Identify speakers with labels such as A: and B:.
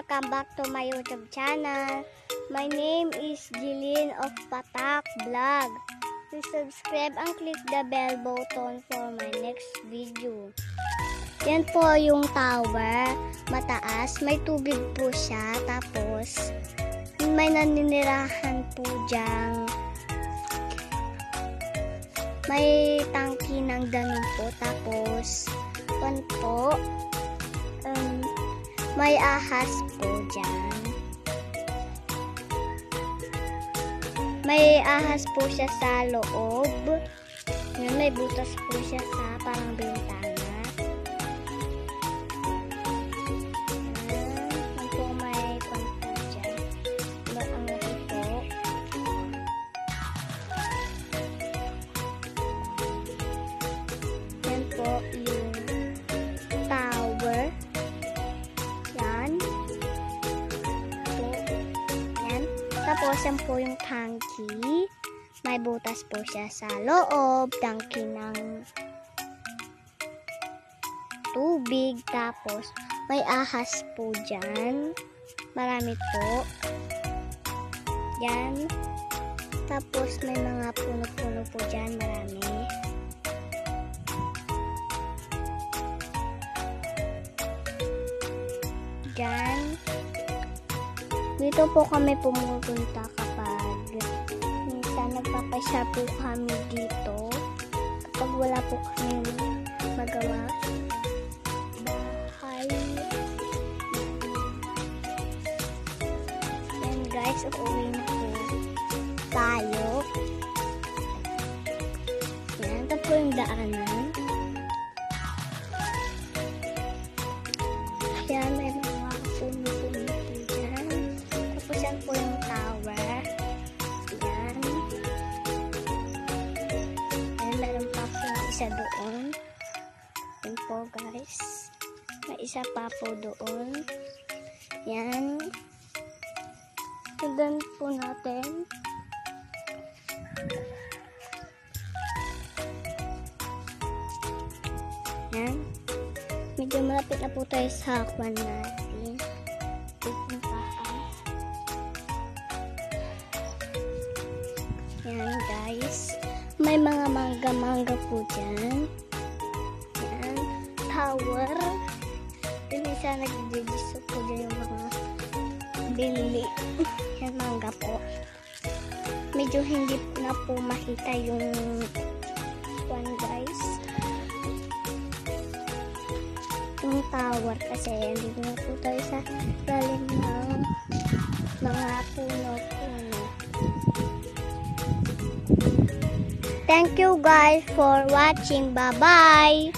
A: Welcome back to my YouTube channel. My name is Jillian of Patak Vlog. Please subscribe and click the bell button for my next video. Yan po yung tower. Mataas. May tubig po siya. Tapos, may naninirahan po dyan. May tangki ng danon po. Tapos, pan po. Um, may ahas po dyan. May ahas po siya sa loob. May butas po siya sa parang bintana. Tapos, yan po yung tangki. May butas po siya sa loob. Tangki ng tubig. Tapos, may ahas po dyan. Marami po. Yan. Tapos, may mga puno-puno po dyan. Marami. Dyan. Dito po kami pumupunta kapag minsan nagpapasya po kami dito. Kapag wala po kami magawa. Bahay. Yan guys, uuwi na po tayo. Yan, ito po yung daanan. Yung tower. Yan. Yan, meron pa po isa doon. Yan po guys. May isa pa po doon. Yan. Tignan po natin. Yan. Medyo malapit na po tayo sa kwan natin. Yan guys. May mga mangga-mangga po dyan. Yan. Tower. Isa nagdidiso po dyan yung mga binili. Yan mangga po. Medyo hindi na po makita yung kwan guys yung tower kasi hindi na po tayo sa Thank you guys for watching. Bye-bye!